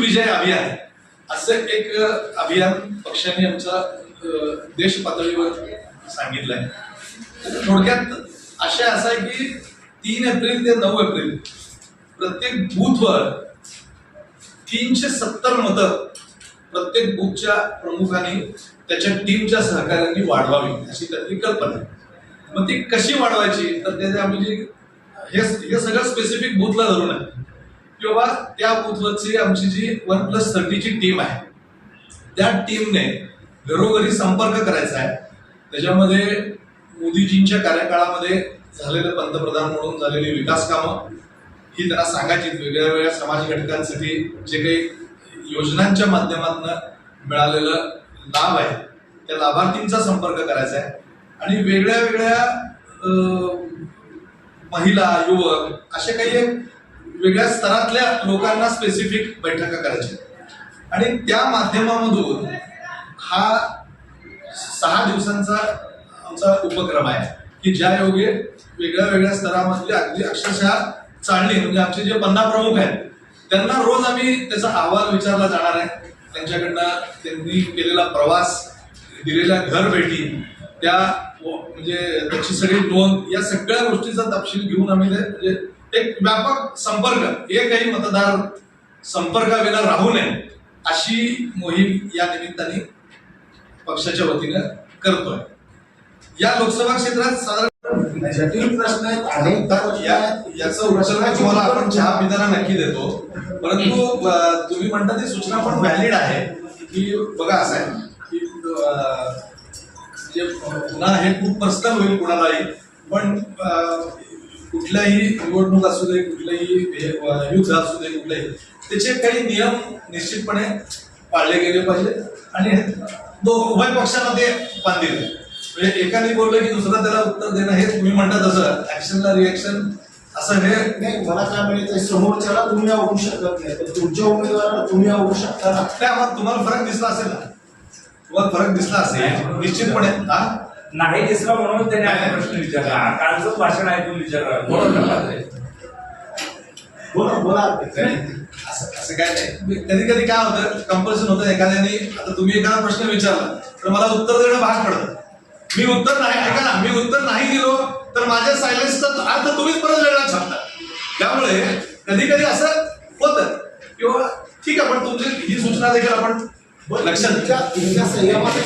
विजय अभियान. असं एक अभियान पक्षाने आमचा देश पातळीवर सांगितलंय. आहे थोडक्यात आशय असा आहे की तीन एप्रिल ते नऊ एप्रिल प्रत्येक बूथवर तीनशे सत्तर मतं प्रत्येक बूथच्या प्रमुखांनी त्याच्या टीमच्या सहकार्याने वाढवावी अशी त्यातली कल्पना आहे. मग ती कशी वाढवायची? तर त्याचे आम्ही म्हणजे हे हे सगळं स्पेसिफिक बूथला धरून आहे. की बाबा त्या बुथवरची आमची जी वन प्लस थर्टीची टीम आहे त्या टीमने घरोघरी संपर्क करायचा आहे. त्याच्यामध्ये मोदीजींच्या कार्यकाळामध्ये झालेलं पंतप्रधान म्हणून झालेली विकास कामं ही त्यांना सांगायची वेगळ्या वेगळ्या समाज घटकांसाठी जे काही योजनांच्या माध्यमातून मिळालेलं लाभ आहे त्या लाभार्थींचा संपर्क करायचा आहे. आणि वेगळ्या वेगळ्या महिला युवक असे काही वेगळ्या स्तरातल्या लोकांना स्पेसिफिक बैठका करायच्या. आणि त्या माध्यमामधून हा सहा दिवसांचा आमचा उपक्रम आहे की ज्या योगे वेगळ्या वेगळ्या स्तरामधले अगदी अक्षरशः चालणे म्हणजे आमचे जे पन्ना प्रमुख आहेत त्यांना रोज आम्ही त्याचा अहवाल विचारला जाणार आहे. त्यांच्याकडनं त्यांनी केलेला प्रवास दिलेल्या घर भेटी त्या म्हणजे त्याची सगळी नोंद या सगळ्या गोष्टीचा तपशील घेऊन आम्ही ते म्हणजे एक व्यापक संपर्क एकही मतदार संपर्काविना राहू नये अशी मोहीम या निमित्ताने पक्षाच्या वतीनं करतोय. या लोकसभा क्षेत्रात साधारण जटिल प्रश्न आहेत अनेक याचं उत्तर तुम्हाला आपण चहा पिताना नक्की देतो. परंतु तुम्ही म्हणता ती सूचना पण व्हॅलिड आहे. की बघा असं आहे की पुन्हा हे खूप पर्सनल होईल कुणालाही पण अं, कुठल्याही निवडणूक असू दे कुठलंही हे, युद्ध असू दे कुठलंही त्याचे काही नियम निश्चितपणे पाळले गेले पाहिजे आणि दो उभय पक्षांना ते बांधील आहे. म्हणजे एकाने बोललं की दुसरा त्याला उत्तर देणं हे तुम्ही म्हणता तसं. ऍक्शनला रिएक्शन असं हे नाही मला काय म्हणायचं समोरच्याला तुम्ही आवडू शकत नाही. तर तुमच्या उमेदवाराला तुम्ही आवडू शकता ना? तुम्हाला फरक दिसला असेल ना? तुम्हाला फरक दिसला असेल निश्चितपणे. हा? नाही दिसला म्हणून त्याने हा प्रश्न विचारला. कालचं भाषण ऐकून विचारला. बोला बोला. असं असं काय नाही. कधी कधी काय होतं कंपल्शन होतं एखाद्याने आता तुम्ही एखादा प्रश्न विचारला तर मला उत्तर देणं भाग पडतं. मी उत्तर नाही ऐका ना मी उत्तर नाही दिलो तर माझ्या सायलेन्सचा अर्थ तुम्हीच परत वेगळा छापता त्यामुळे कधी कधी असं होतं. किंवा ठीक आहे पण तुमची ही सूचना देखील आपण लक्षात तुमच्या तुमच्या संयमाचा